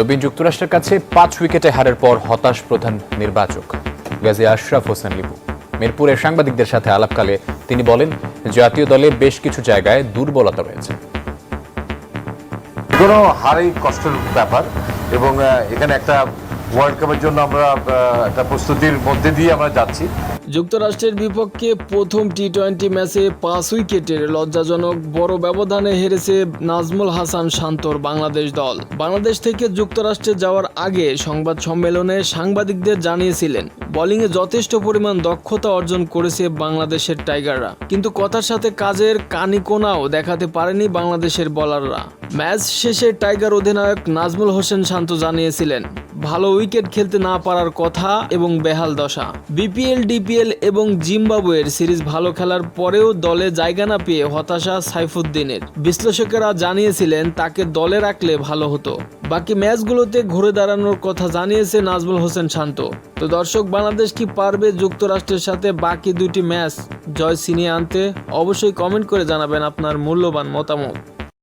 নবীন যুক্তরাষ্ট্রের কাছে পাঁচ উইকেটে হারের পর হতাশ প্রধান নির্বাচক। গাজী আশরাফ হোসেন লিপু। মিরপুরের সাংবাদিকদের সাথে আলাপকালে তিনি বলেন, জাতীয় দলে বেশ কিছু জায়গায় দুর্বলতা রয়েছে। কোনো হারেই কষ্টের ব্যাপার এবং এখানে একটা ওয়ার্ল্ড কাপের জন্য আমরা একটা প্রস্তুতির মধ্যে দিয়ে আমরা যাচ্ছি। যুক্তরাষ্ট্রের বিপক্ষে প্রথম টি টোয়েন্টি ম্যাচে পাঁচ উইকেটের লজ্জাজনক বড় ব্যবধানে হেরেছে নাজমুল হাসান শান্তর বাংলাদেশ দল। বাংলাদেশ থেকে যুক্তরাষ্ট্রে যাওয়ার আগে সংবাদ সম্মেলনে সাংবাদিকদের জানিয়েছিলেন, বোলিংয়ে যথেষ্ট পরিমাণ দক্ষতা অর্জন করেছে বাংলাদেশের টাইগাররা। কিন্তু কথার সাথে কাজের কানিকোনাও দেখাতে পারেনি বাংলাদেশের বোলাররা। ম্যাচ শেষে টাইগার অধিনায়ক নাজমুল হোসেন শান্ত জানিয়েছিলেন, ভালো উইকেট খেলতে না পারার কথা এবং বেহাল দশা। বিপিএল, ডিপিএল এবং জিম্বাবুয়ের সিরিজ ভালো খেলার পরেও দলে জায়গা না পেয়ে হতাশা সাইফুদ্দিনের। বিশ্লেষকেরা জানিয়েছিলেন, তাকে দলে রাখলে ভালো হতো। বাকি ম্যাচগুলোতে ঘুরে দাঁড়ানোর কথা জানিয়েছে নাজমুল হোসেন শান্ত। তো দর্শক, বাংলাদেশ কি পারবে যুক্তরাষ্ট্রের সাথে বাকি দুটি ম্যাচ জয় ছিনিয়ে আনতে? অবশ্যই কমেন্ট করে জানাবেন আপনার মূল্যবান মতামত।